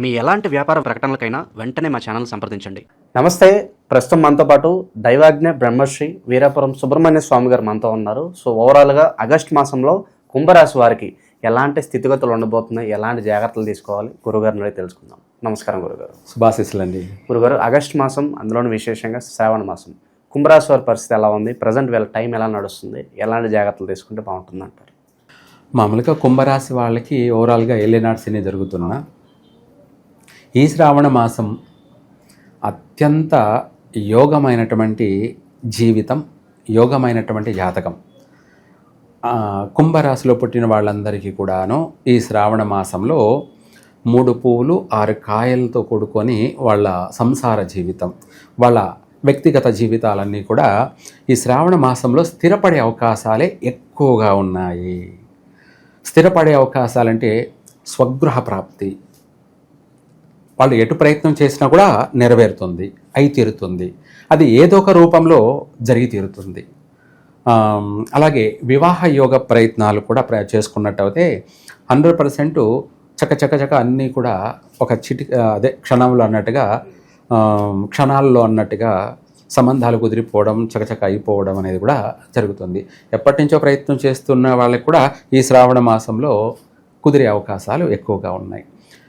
మీ ఎలాంటి వ్యాపార ప్రకటనలకైనా వెంటనే మా ఛానల్ సంప్రదించండి. నమస్తే. ప్రస్తుతం మనతో పాటు దైవాజ్ఞ బ్రహ్మశ్రీ వీరాపురం సుబ్రహ్మణ్య స్వామి గారు మనతో ఉన్నారు. సో ఓవరాల్గా ఆగస్ట్ మాసంలో కుంభరాశి వారికి ఎలాంటి స్థితిగతులు ఉండబోతున్నాయి? ఎలాంటి జాగ్రత్తలు తీసుకోవాలి? గురుగారిని అడిగి తెలుసుకుందాం. నమస్కారం గురుగారు. శుభాశీస్సులండి. గురుగారు ఆగస్ట్ మాసం అందులోని విశేషంగా శ్రావణ మాసం. కుంభరాశి వారి పరిస్థితి ఎలా ఉంది? ప్రజెంట్ వీళ్ళ టైం ఎలా నడుస్తుంది? ఎలాంటి జాగ్రత్తలు తీసుకుంటే బాగుంటుంది అంటారు మామూలుగా కుంభరాశి వాళ్ళకి ఓవరాల్గా ఏలినాడు శని జరుగుతున్న. ఈ శ్రావణ మాసం అత్యంత యోగమైనటువంటి జీవితం యోగమైనటువంటి జాతకం. కుంభరాశిలో పుట్టిన వాళ్ళందరికీ కూడాను ఈ శ్రావణ మాసంలో మూడు పువ్వులు ఆరు కాయలతో కూడుకొని వాళ్ళ సంసార జీవితం వాళ్ళ వ్యక్తిగత జీవితాలన్నీ కూడా ఈ శ్రావణ మాసంలో స్థిరపడే అవకాశాలే ఎక్కువగా ఉన్నాయి. స్థిరపడే అవకాశాలంటే స్వగృహ ప్రాప్తి వాళ్ళు ఎటు ప్రయత్నం చేసినా కూడా నెరవేరుతుంది అయి తీరుతుంది. అది ఏదో ఒక రూపంలో జరిగి తీరుతుంది. అలాగే వివాహ యోగ ప్రయత్నాలు కూడా ప్ర చేసుకున్నట్టయితే హండ్రెడ్ పర్సెంట్ చక చక చక అన్నీ కూడా ఒక చిటి అదే క్షణంలో అన్నట్టుగా క్షణాల్లో అన్నట్టుగా సంబంధాలు కుదిరిపోవడం చకచక అయిపోవడం అనేది కూడా జరుగుతుంది. ఎప్పటి నుంచో ప్రయత్నం చేస్తున్న వాళ్ళకి కూడా ఈ శ్రావణ మాసంలో కుదిరే అవకాశాలు ఎక్కువగా ఉన్నాయి.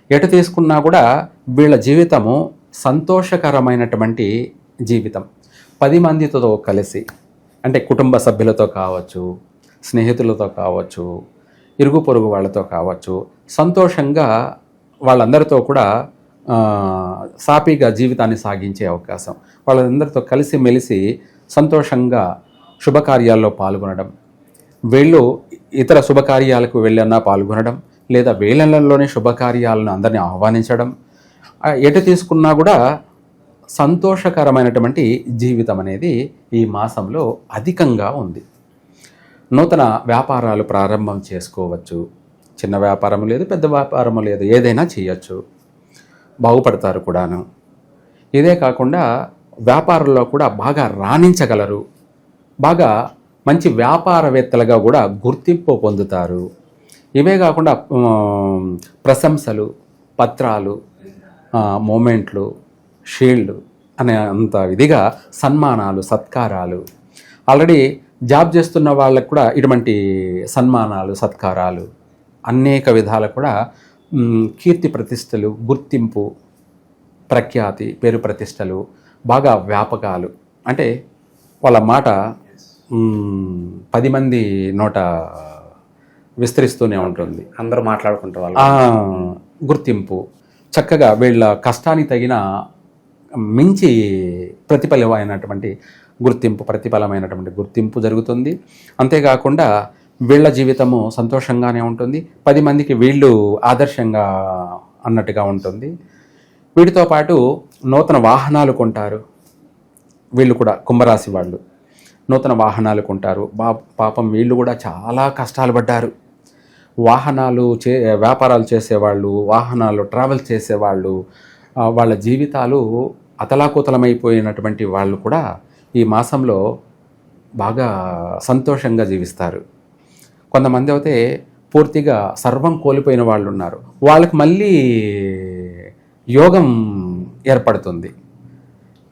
ఎటు తీసుకున్నా కూడా వీళ్ళ జీవితము సంతోషకరమైనటువంటి జీవితం. పది మందితో కలిసి అంటే కుటుంబ సభ్యులతో కావచ్చు స్నేహితులతో కావచ్చు ఇరుగు పొరుగు వాళ్ళతో కావచ్చు సంతోషంగా వాళ్ళందరితో కూడా సాపీగా జీవితాన్ని సాగించే అవకాశం. వాళ్ళందరితో కలిసి మెలిసి సంతోషంగా శుభకార్యాల్లో పాల్గొనడం. వీళ్ళు ఇతర శుభకార్యాలకు వెళ్ళన్నా పాల్గొనడం లేదా వేళలలోనే శుభకార్యాలను అందరినీ ఆహ్వానించడం ఎటు తీసుకున్నా కూడా సంతోషకరమైనటువంటి జీవితం అనేది ఈ మాసంలో అధికంగా ఉంది. నూతన వ్యాపారాలు ప్రారంభం చేసుకోవచ్చు. చిన్న వ్యాపారం లేదు పెద్ద వ్యాపారం లేదు ఏదైనా చేయొచ్చు. బాగుపడతారు కూడాను. ఇదే కాకుండా వ్యాపారంలో కూడా బాగా రాణించగలరు. బాగా మంచి వ్యాపారవేత్తలుగా కూడా గుర్తింపు పొందుతారు. ఇవే కాకుండా ప్రశంసలు పత్రాలు మూమెంట్లు షీల్డ్ అనే అంత విధిగా సన్మానాలు సత్కారాలు. ఆల్రెడీ జాబ్ చేస్తున్న వాళ్ళకు కూడా ఇటువంటి సన్మానాలు సత్కారాలు అనేక విధాలు కూడా కీర్తి ప్రతిష్టలు గుర్తింపు ప్రఖ్యాతి పేరు ప్రతిష్టలు బాగా వ్యాపకాలు. అంటే వాళ్ళ మాట పది మంది నోట విస్తరిస్తూనే ఉంటుంది. అందరూ మాట్లాడుకుంటారు గుర్తింపు. చక్కగా వీళ్ళ కష్టానికి తగిన మించి ప్రతిఫలమైనటువంటి గుర్తింపు ప్రతిఫలమైనటువంటి గుర్తింపు జరుగుతుంది. అంతేకాకుండా వీళ్ళ జీవితము సంతోషంగానే ఉంటుంది. పది మందికి వీళ్ళు ఆదర్శంగా అన్నట్టుగా ఉంటుంది. వీటితో పాటు నూతన వాహనాలు కొంటారు. వీళ్ళు కూడా కుంభరాశి వాళ్ళు నూతన వాహనాలు కొంటారు. బా పాపం వీళ్ళు కూడా చాలా కష్టాలు పడ్డారు. వాహనాలు చే వ్యాపారాలు చేసేవాళ్ళు వాహనాలు ట్రావెల్ చేసేవాళ్ళు వాళ్ళ జీవితాలు అతలాకుతలమైపోయినటువంటి వాళ్ళు కూడా ఈ మాసంలో బాగా సంతోషంగా జీవిస్తారు. కొంతమంది అయితే పూర్తిగా సర్వం కోల్పోయిన వాళ్ళు ఉన్నారు. వాళ్ళకి మళ్ళీ యోగం ఏర్పడుతుంది.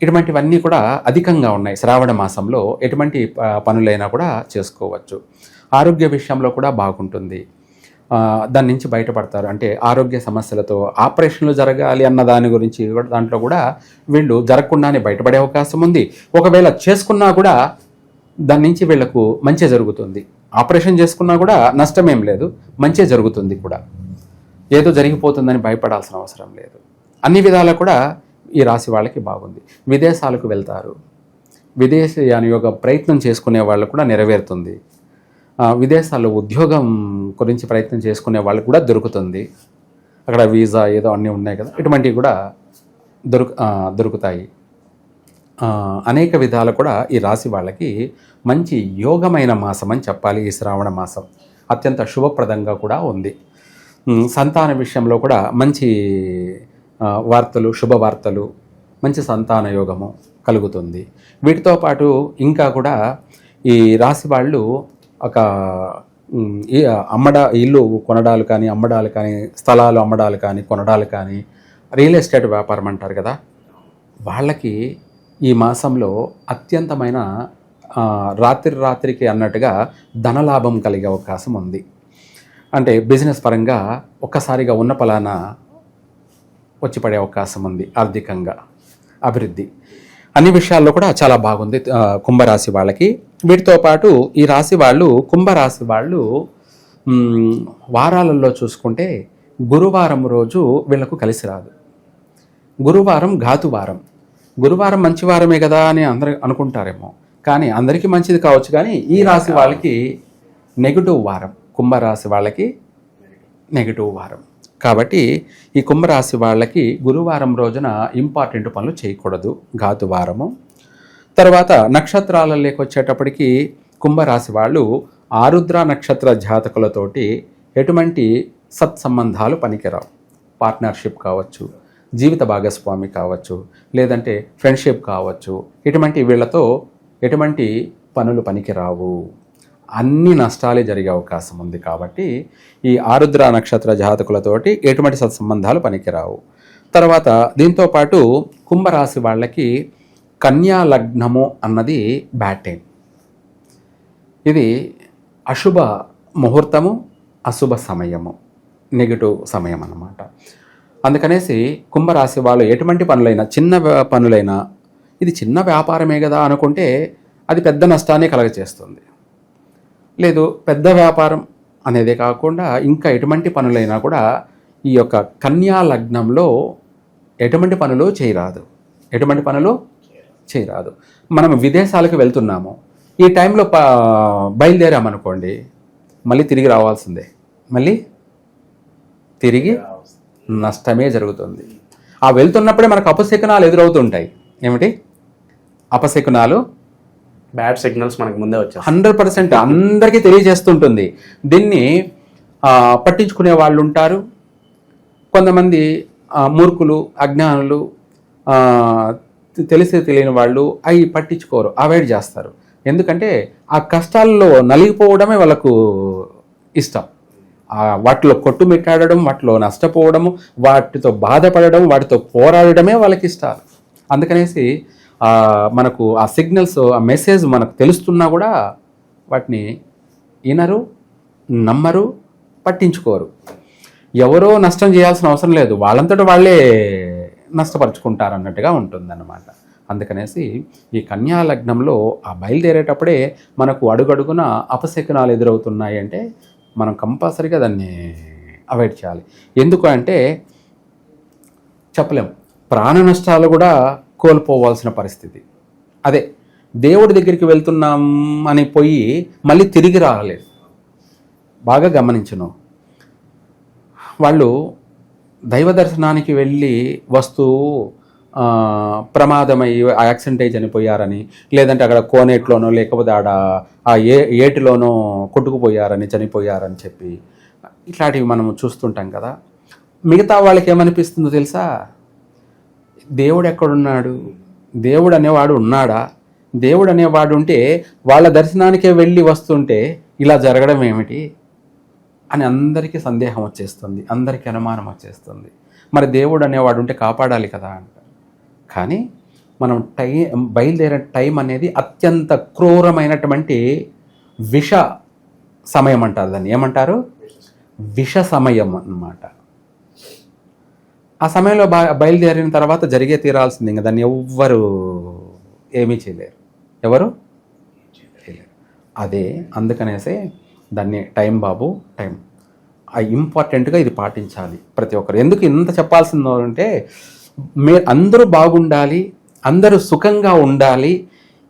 ఇటువంటివన్నీ కూడా అధికంగా ఉన్నాయి శ్రావణ మాసంలో. ఎటువంటి ప- పనులైనా కూడా చేసుకోవచ్చు. ఆరోగ్య విషయంలో కూడా బాగుంటుంది. దాని నుంచి బయటపడతారు. అంటే ఆరోగ్య సమస్యలతో ఆపరేషన్లు జరగాలి అన్న దాని గురించి దాంట్లో కూడా వీళ్ళు జరగకుండానే బయటపడే అవకాశం ఉంది. ఒకవేళ చేసుకున్నా కూడా దాని నుంచి వీళ్ళకు మంచి జరుగుతుంది. ఆపరేషన్ చేసుకున్నా కూడా నష్టమేం లేదు. మంచి జరుగుతుంది కూడా. ఏదో జరిగిపోతుందని భయపడాల్సిన అవసరం లేదు. అన్ని విధాలా కూడా ఈ రాశి వాళ్ళకి బాగుంది. విదేశాలకు వెళ్తారు. విదేశీయాన యొక్క ప్రయత్నం చేసుకునే వాళ్ళు కూడా నెరవేరుతుంది. విదేశాల్లో ఉద్యోగం గురించి ప్రయత్నం చేసుకునే వాళ్ళకు కూడా దొరుకుతుంది. అక్కడ వీసా ఏదో అన్నీ ఉన్నాయి కదా ఇటువంటివి కూడా దొరుకు దొరుకుతాయి. అనేక విధాలు కూడా ఈ రాశి వాళ్ళకి మంచి యోగమైన మాసం అని చెప్పాలి ఈ శ్రావణ మాసం. అత్యంత శుభప్రదంగా కూడా ఉంది. సంతాన విషయంలో కూడా మంచి వార్తలు శుభవార్తలు మంచి సంతాన యోగము కలుగుతుంది. వీటితో పాటు ఇంకా కూడా ఈ రాశి వాళ్ళు ఒక అమ్మడ ఇల్లు కొనడాలు కానీ అమ్మడాలు కానీ స్థలాలు అమ్మడాలు కానీ కొనడాలు కానీ రియల్ ఎస్టేట్ వ్యాపారం అంటారు కదా. వాళ్ళకి ఈ మాసంలో అత్యంతమైన రాత్రి రాత్రికి అన్నట్టుగా ధనలాభం కలిగే అవకాశం ఉంది. అంటే బిజినెస్ పరంగా ఒక్కసారిగా ఉన్న పలానా వచ్చి పడే అవకాశం ఉంది ఆర్థికంగా అభివృద్ధి. అన్ని విషయాల్లో కూడా చాలా బాగుంది కుంభరాశి వాళ్ళకి. వీటితో పాటు ఈ రాశి వాళ్ళు కుంభరాశి వాళ్ళు వారాలలో చూసుకుంటే గురువారం రోజు వీళ్ళకు కలిసి రాదు. గురువారం ఘాతువారం గురువారం మంచి వారమే కదా అని అందరు అనుకుంటారేమో. కానీ అందరికీ మంచిది కావచ్చు కానీ ఈ రాశి వాళ్ళకి నెగిటివ్ వారం. కుంభరాశి వాళ్ళకి నెగిటివ్ వారం. కాబట్టి ఈ కుంభరాశి వాళ్ళకి గురువారం రోజున ఇంపార్టెంట్ పనులు చేయకూడదు. ఘాతు వారము. తర్వాత నక్షత్రాలలోకి లేకొచ్చేటప్పటికి కుంభరాశి వాళ్ళు ఆరుద్ర నక్షత్ర జాతకులతోటి ఎటువంటి సత్సంబంధాలు పనికిరావు. పార్ట్నర్షిప్ కావచ్చు జీవిత భాగస్వామి కావచ్చు లేదంటే ఫ్రెండ్షిప్ కావచ్చు ఇటువంటి వీళ్ళతో ఎటువంటి పనులు పనికిరావు. అన్ని నష్టాలే జరిగే అవకాశం ఉంది కాబట్టి ఈ ఆరుద్ర నక్షత్ర జాతకులతోటి ఎటువంటి సత్సంబంధాలు పనికిరావు. తర్వాత దీంతో పాటు కుంభరాశి వాళ్ళకి కన్యా లగ్నము అన్నది బ్యాడ్ టైం. ఇది అశుభ ముహూర్తము అశుభ సమయము నెగిటివ్ సమయం అన్నమాట. అందుకనేసి కుంభరాశి వాళ్ళు ఎటువంటి పనులైనా చిన్న పనులైనా ఇది చిన్న వ్యాపారమే కదా అనుకుంటే అది పెద్ద నష్టాన్ని కలగచేస్తుంది. లేదు పెద్ద వ్యాపారం అనేదే కాకుండా ఇంకా ఎటువంటి పనులైనా కూడా ఈ యొక్క కన్యా లగ్నంలో ఎటువంటి పనులు చేయరాదు. ఎటువంటి పనులు చేయరాదు. మనం విదేశాలకు వెళ్తున్నాము. ఈ టైంలో ప బయలుదేరామనుకోండి మళ్ళీ తిరిగి రావాల్సిందే. మళ్ళీ తిరిగి నష్టమే జరుగుతుంది. ఆ వెళ్తున్నప్పుడే మనకు అపశకునాలు ఎదురవుతుంటాయి. ఏమిటి? అపశకునాలు బ్యాడ్ సిగ్నల్స్ మనకి ముందే వచ్చాయి హండ్రెడ్ పర్సెంట్ అందరికీ తెలియజేస్తుంటుంది. దీన్ని పట్టించుకునే వాళ్ళు ఉంటారు. కొంతమంది మూర్ఖులు అజ్ఞానులు తెలిసి తెలియని వాళ్ళు అవి పట్టించుకోరు అవాయిడ్ చేస్తారు. ఎందుకంటే ఆ కష్టాల్లో నలిగిపోవడమే వాళ్ళకు ఇష్టం. వాటిలో కొట్టుమిట్టాడడం వాటిలో నష్టపోవడము వాటితో బాధపడడం వాటితో పోరాడడమే వాళ్ళకి ఇష్టాలు అందుకనేసి మనకు ఆ సిగ్నల్స్ ఆ మెసేజ్ మనకు తెలుస్తున్నా కూడా వాటిని వినరు నమ్మరు పట్టించుకోరు. ఎవరో నష్టం చేయాల్సిన అవసరం లేదు. వాళ్ళంతట వాళ్ళే నష్టపరుచుకుంటారు అన్నట్టుగా ఉంటుందన్నమాట. అందుకనేసి ఈ కన్యా లగ్నంలో ఆ బయలుదేరేటప్పుడే మనకు అడుగడుగున అపశకునాలు ఎదురవుతున్నాయి అంటే మనం కంపల్సరీగా దాన్ని అవాయిడ్ చేయాలి. ఎందుకు అంటే చెప్పలేం. ప్రాణ నష్టాలు కూడా కోల్పోవాల్సిన పరిస్థితి. అదే దేవుడి దగ్గరికి వెళ్తున్నాం అని పోయి మళ్ళీ తిరిగి రాలేదు. బాగా గమనించను. వాళ్ళు దైవ దర్శనానికి వెళ్ళి వస్తూ ప్రమాదమై యాక్సిడెంట్ అయి చనిపోయారని లేదంటే అక్కడ కోనేట్లోనో లేకపోతే ఆడ ఆ ఏ ఏటిలోనో కొట్టుకుపోయారని చనిపోయారని చెప్పి ఇట్లాంటివి మనం చూస్తుంటాం కదా. మిగతా వాళ్ళకి ఏమనిపిస్తుందో తెలుసా? దేవుడు ఎక్కడున్నాడు దేవుడు అనేవాడు ఉన్నాడా? దేవుడు అనేవాడు ఉంటే వాళ్ళ దర్శనానికే వెళ్ళి వస్తుంటే ఇలా జరగడం ఏమిటి? అని అందరికీ సందేహం వచ్చేస్తుంది అందరికీ అనుమానం వచ్చేస్తుంది. మరి దేవుడు అనేవాడు ఉంటే కాపాడాలి కదా అంటారు. కానీ మనం టై బయలుదేరే టైం అనేది అత్యంత క్రూరమైనటువంటి విష సమయం అంటారు దాన్ని. ఏమంటారు? విష సమయం అన్నమాట. ఆ సమయంలో బయలుదేరిన తర్వాత జరిగే తీరాల్సింది ఇంకా దాన్ని ఎవ్వరు ఏమీ చేయలేరు. ఎవరు? చేయలేరు. అదే అందుకనేసే దాన్ని టైం బాబు టైం. ఇంపార్టెంట్గా ఇది పాటించాలి ప్రతి ఒక్కరు. ఎందుకు ఇంత చెప్పాల్సిందో అంటే మీరు అందరూ బాగుండాలి అందరూ సుఖంగా ఉండాలి.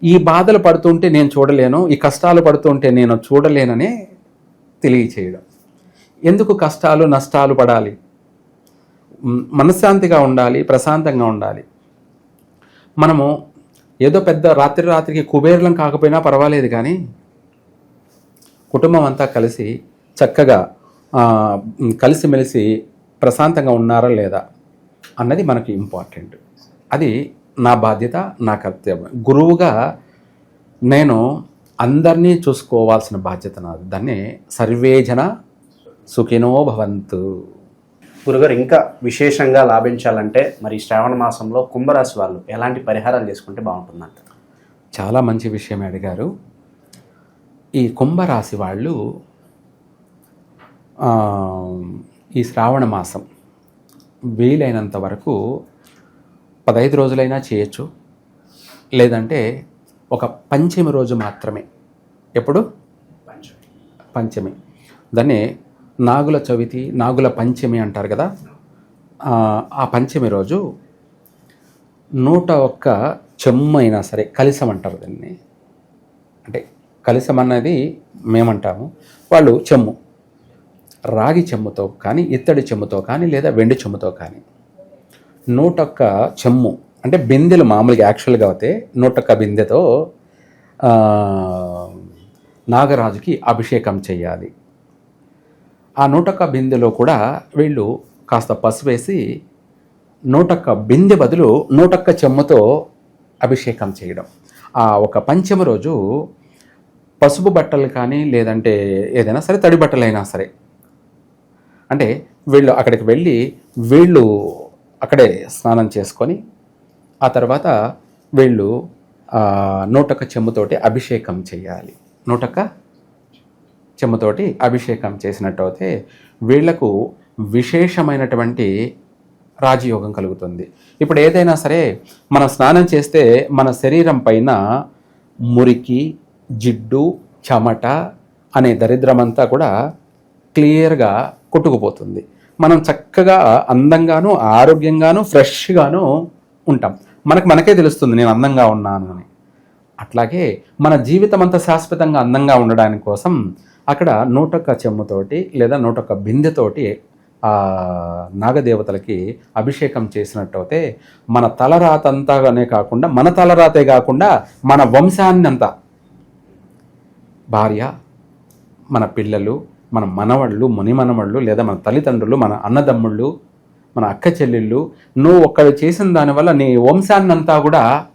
ఈ బాధలు పడుతుంటే నేను చూడలేను ఈ కష్టాలు పడుతుంటే నేను చూడలేననే తెలియచేయడం. ఎందుకు కష్టాలు నష్టాలు పడాలి? మనశ్శాంతిగా ఉండాలి ప్రశాంతంగా ఉండాలి. మనము ఏదో పెద్ద రాత్రి రాత్రికి కుబేరులం కాకపోయినా పర్వాలేదు కానీ కుటుంబం అంతా కలిసి చక్కగా కలిసిమెలిసి ప్రశాంతంగా ఉన్నారా లేదా అన్నది మనకి ఇంపార్టెంట్. అది నా బాధ్యత నా కర్తవ్యం. గురువుగా నేను అందరినీ చూసుకోవాల్సిన బాధ్యత నాది. దాన్ని సర్వేజన సుఖినో భవంతు. గురుగారు ఇంకా విశేషంగా లాభించాలంటే మరి శ్రావణ మాసంలో కుంభరాశి వాళ్ళు ఎలాంటి పరిహారాలు చేసుకుంటే బాగుంటుందంట? చాలా మంచి విషయమే అడిగారు. ఈ కుంభరాశి వాళ్ళు ఈ శ్రావణ మాసం వీలైనంత వరకు పదహైదు రోజులైనా చేయొచ్చు. లేదంటే ఒక పంచమి రోజు మాత్రమే. ఎప్పుడు? పంచమి. దాన్ని నాగుల చవితి నాగుల పంచమి అంటారు కదా? ఆ, పంచమి రోజు నూట ఒక్క చెమ్మ అయినా సరే కలిసం అంటారు దాన్ని. అంటే కలిసం అన్నది మేమంటాము. వాళ్ళు చెమ్ము. రాగి చెమ్ముతో కానీ ఇత్తడి చెమ్ముతో కానీ లేదా వెండి చెమ్ముతో కానీ నూటొక్క చెమ్ము. అంటే బిందెలు మామూలుగా యాక్చువల్గా అయితే నూటొక్క బిందెతో నాగరాజుకి అభిషేకం చేయాలి. ఆ నూటొక్క బిందెలో కూడా వీళ్ళు కాస్త పసుపు వేసి నూటొక్క బిందె బదులు నూటొక్క చెమ్మతో అభిషేకం చేయడం. ఆ ఒక పంచమ రోజు పసుపు బట్టలు కానీ లేదంటే ఏదైనా సరే తడి బట్టలైనా సరే. అంటే వీళ్ళు అక్కడికి వెళ్ళి వీళ్ళు అక్కడే స్నానం చేసుకొని ఆ తర్వాత వీళ్ళు నూటొక్క చెమ్ముతోటి అభిషేకం చేయాలి. నూటొక్క చెమ్మతోటి అభిషేకం చేసినట్టు అయితే వీళ్ళకు విశేషమైనటువంటి రాజయోగం కలుగుతుంది. ఇప్పుడు ఏదైనా సరే మనం స్నానం చేస్తే మన శరీరం పైన మురికి జిడ్డు చెమట అనే దరిద్రమంతా కూడా క్లియర్గా కొట్టుకుపోతుంది. మనం చక్కగా అందంగాను ఆరోగ్యంగాను ఫ్రెష్గాను ఉంటాం. మనకు మనకే తెలుస్తుంది నేను అందంగా ఉన్నాను అని. అట్లాగే మన జీవితం అంతా శాశ్వతంగా అందంగా ఉండడానికి కోసం అక్కడ నూటొక్క చెమ్ముతోటి లేదా నూటొక్క బిందెతోటి ఆ నాగదేవతలకి అభిషేకం చేసినట్టయితే మన తలరాత కాకుండా మన తలరాతే కాకుండా మన వంశాన్ని అంతా భార్య మన పిల్లలు మన మనవళ్ళు మునిమనవళ్ళు లేదా మన తల్లిదండ్రులు మన అన్నదమ్ముళ్ళు మన అక్క చెల్లెళ్ళు నువ్వు ఒక్కడు చేసిన దానివల్ల నీ వంశాన్నంతా కూడా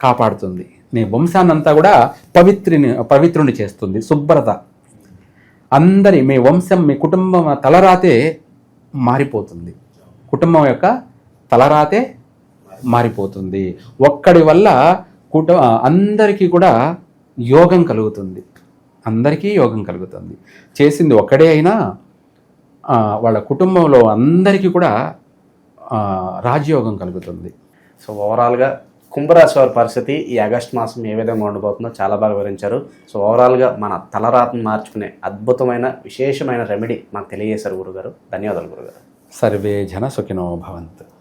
కాపాడుతుంది. నీ వంశాన్నంతా కూడా పవిత్రిని పవిత్రుని చేస్తుంది శుభ్రత. అందరి మీ వంశం మీ కుటుంబం తలరాతే మారిపోతుంది. కుటుంబం యొక్క తలరాతే మారిపోతుంది. ఒక్కడి వల్ల కుట అందరికీ కూడా యోగం కలుగుతుంది. అందరికీ యోగం కలుగుతుంది. చేసింది ఒక్కడే అయినా వాళ్ళ కుటుంబంలో అందరికీ కూడా రాజయోగం కలుగుతుంది. సో ఓవరాల్గా కుంభరాశి వారి పరిస్థితి ఈ ఆగస్ట్ మాసం ఏ విధంగా ఉండబోతుందో చాలా బాగా వివరించారు. సో ఓవరాల్గా మన తలరాతను మార్చుకునే అద్భుతమైన విశేషమైన రెమెడీ మాకు తెలియజేశారు గురుగారు. ధన్యవాదాలు గురుగారు. సర్వే జన సుఖినో భవంతు.